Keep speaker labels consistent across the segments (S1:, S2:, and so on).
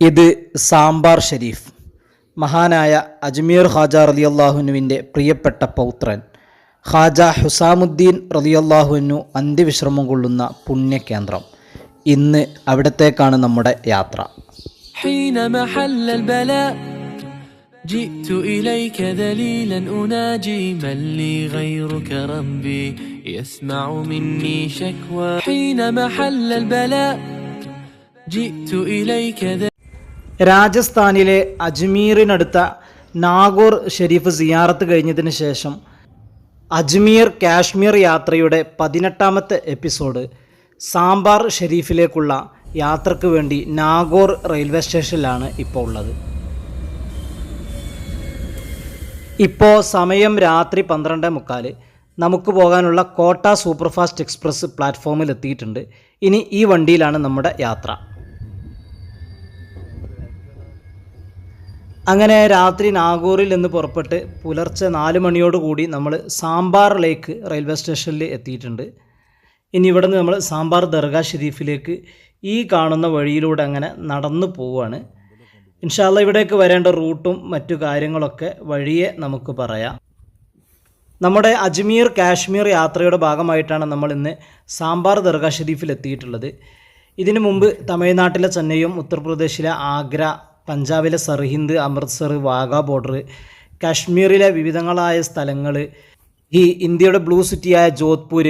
S1: ഇത് സാമ്പാർ ഷരീഫ് മഹാനായ അജ്മീർ ഖാജ റലിയല്ലാഹുനുവിൻ്റെ പ്രിയപ്പെട്ട പൗത്രൻ ഖാജ ഹുസാമുദ്ദീൻ റലിയല്ലാഹുനു അന്ത്യവിശ്രമം കൊള്ളുന്ന പുണ്യകേന്ദ്രം ഇന്ന് അവിടത്തേക്കാണ് നമ്മുടെ യാത്ര
S2: حين محل البلاء جئت إليك ذليلا أناجي من لي غيرك ربي يسمع مني شكوى حين محل البلاء جئت إليك
S1: രാജസ്ഥാനിലെ അജ്മീറിനടുത്ത നാഗോർ ഷെരീഫ് സിയാറത്ത് കഴിഞ്ഞതിന് ശേഷം അജ്മീർ കാശ്മീർ യാത്രയുടെ പതിനെട്ടാമത്തെ എപ്പിസോഡ് സാമ്പാർ ഷെരീഫിലേക്കുള്ള യാത്രയ്ക്ക് വേണ്ടി നാഗോർ റെയിൽവേ സ്റ്റേഷനിലാണ് ഇപ്പോൾ ഉള്ളത്. ഇപ്പോൾ സമയം രാത്രി പന്ത്രണ്ട് മുക്കാൽ നമുക്ക് പോകാനുള്ള കോട്ട സൂപ്പർഫാസ്റ്റ് എക്സ്പ്രസ് പ്ലാറ്റ്ഫോമിൽ എത്തിയിട്ടുണ്ട്. ഇനി ഈ വണ്ടിയിലാണ് നമ്മുടെ യാത്ര. അങ്ങനെ രാത്രി നാഗൂറിൽ നിന്ന് പുറപ്പെട്ട് പുലർച്ചെ നാല് മണിയോടുകൂടി നമ്മൾ സാമ്പാർ ലേക്ക് റെയിൽവേ സ്റ്റേഷനിൽ എത്തിയിട്ടുണ്ട്. ഇനി ഇവിടെ നിന്ന് നമ്മൾ സാമ്പാർ ദർഗാ ഷെരീഫിലേക്ക് ഈ കാണുന്ന വഴിയിലൂടെ അങ്ങനെ നടന്നു പോവുകയാണ്. ഇൻഷാല്ല ഇവിടേക്ക് വരേണ്ട റൂട്ടും മറ്റു കാര്യങ്ങളൊക്കെ വഴിയെ നമുക്ക് പറയാം. നമ്മുടെ അജ്മീർ കാശ്മീർ യാത്രയുടെ ഭാഗമായിട്ടാണ് നമ്മൾ ഇന്ന് സാമ്പാർ ദർഗാ ഷെരീഫിൽ എത്തിയിട്ടുള്ളത്. ഇതിനു മുമ്പ് തമിഴ്നാട്ടിലെ ചെന്നൈയും ഉത്തർപ്രദേശിലെ ആഗ്ര പഞ്ചാബിലെ സർഹിന്ദ് അമൃത്സർ വാഗ ബോർഡർ കാശ്മീരിലെ വിവിധങ്ങളായ സ്ഥലങ്ങൾ ഈ ഇന്ത്യയുടെ ബ്ലൂ സിറ്റിയായ ജോധ്പൂർ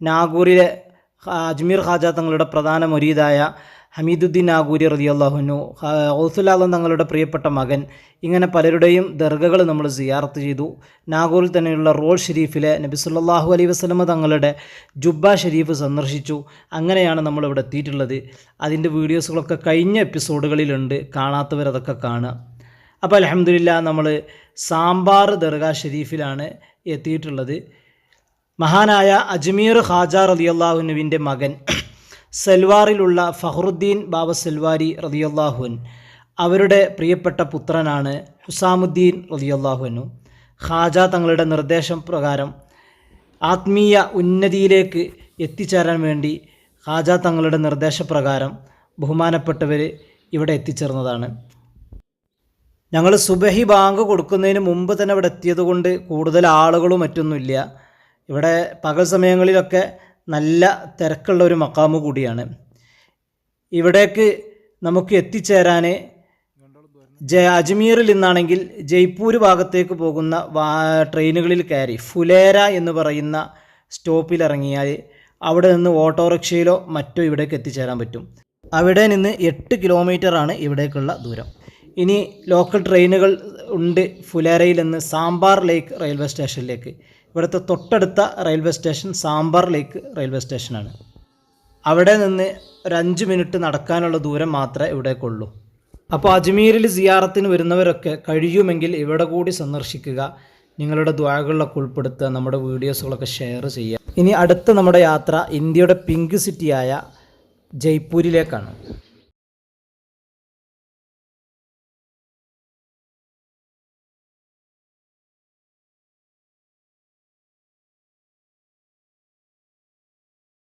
S1: നാഗൂരിലെ അജ്മീർ ഖാജ തങ്ങളുടെ പ്രധാന മുരീദായ ഹമീദുദ്ദീൻ ആഗൂരി റതി അള്ളാഹുനു ഔസുലാലം തങ്ങളുടെ പ്രിയപ്പെട്ട മകൻ. ഇങ്ങനെ പലരുടെയും ദർഗകൾ നമ്മൾ സിയാർത്ത് ചെയ്തു. നാഗൂരിൽ തന്നെയുള്ള റോൾ ഷെരീഫിലെ നബി സല്ലല്ലാഹു അലൈഹി വസല്ലമ തങ്ങളുടെ ജുബ്ബ ഷെരീഫ് സന്ദർശിച്ചു. അങ്ങനെയാണ് നമ്മൾ ഇവിടെ എത്തിയിട്ടുള്ളത്. അതിന്റെ വീഡിയോസുകളൊക്കെ കഴിഞ്ഞ എപ്പിസോഡുകളിലുണ്ട്. കാണാത്തവരതൊക്കെ കാണുക. അപ്പോൾ അലഹമില്ല നമ്മൾ സാമ്പാർ ദർഗ ഷെരീഫിലാണ് എത്തിയിട്ടുള്ളത്. മഹാനായ അജ്മീർ ഖാജ അലിയല്ലാഹുനുവിന്റെ മകൻ സൽവാറിലുള്ള ഫഹറുദ്ദീൻ ബാബ സെൽവാരി റതിയല്ലാഹുൻ അവരുടെ പ്രിയപ്പെട്ട പുത്രനാണ് ഹുസാമുദ്ദീൻ റതിയല്ലാഹുനു ഖാജ തങ്ങളുടെ നിർദ്ദേശം പ്രകാരം ആത്മീയ ഉന്നതിയിലേക്ക് എത്തിച്ചേരാൻ വേണ്ടി ഖാജ തങ്ങളുടെ നിർദ്ദേശപ്രകാരം ബഹുമാനപ്പെട്ടവർ ഇവിടെ എത്തിച്ചേർന്നതാണ്. ഞങ്ങൾ സുബഹി ബാങ്ക് കൊടുക്കുന്നതിന് മുമ്പ് തന്നെ ഇവിടെ എത്തിയത് കൊണ്ട് കൂടുതൽ ആളുകളും മറ്റൊന്നുമില്ല. ഇവിടെ പകൽ സമയങ്ങളിലൊക്കെ നല്ല തിരക്കുള്ള ഒരു മക്കാമ് കൂടിയാണ്. ഇവിടേക്ക് നമുക്ക് എത്തിച്ചേരാൻ ജ അജ്മീറിൽ നിന്നാണെങ്കിൽ ജയ്പൂർ ഭാഗത്തേക്ക് പോകുന്ന ട്രെയിനുകളിൽ കയറി ഫുലേര എന്ന് പറയുന്ന സ്റ്റോപ്പിൽ ഇറങ്ങിയാൽ അവിടെ നിന്ന് ഓട്ടോറിക്ഷയിലോ മറ്റോ ഇവിടേക്ക് എത്തിച്ചേരാൻ പറ്റും. അവിടെ നിന്ന് എട്ട് കിലോമീറ്ററാണ് ഇവിടേക്കുള്ള ദൂരം. ഇനി ലോക്കൽ ട്രെയിനുകൾ ഉണ്ട് ഫുലേരയിൽ നിന്ന് സാമ്പാർ ലേക്ക് റെയിൽവേ സ്റ്റേഷനിലേക്ക് ഇവിടുത്തെ തൊട്ടടുത്ത railway station Sambhar lake railway സ്റ്റേഷനാണ് അവിടെ നിന്ന് ഒരു അഞ്ച് മിനിറ്റ് നടക്കാനുള്ള ദൂരം മാത്രമേ ഇവിടേക്കുള്ളൂ. അപ്പോൾ അജ്മീരിൽ സിയാറത്തിന് വരുന്നവരൊക്കെ കഴിയുമെങ്കിൽ ഇവിടെ കൂടി സന്ദർശിക്കുക. നിങ്ങളുടെ ദ്വാകളിലൊക്കെ ഉൾപ്പെടുത്തുക നമ്മുടെ വീഡിയോസുകളൊക്കെ ഷെയർ ചെയ്യുക. ഇനി അടുത്ത നമ്മുടെ യാത്ര ഇന്ത്യയുടെ പിങ്ക് സിറ്റിയായ ജയ്പൂരിലേക്കാണ്.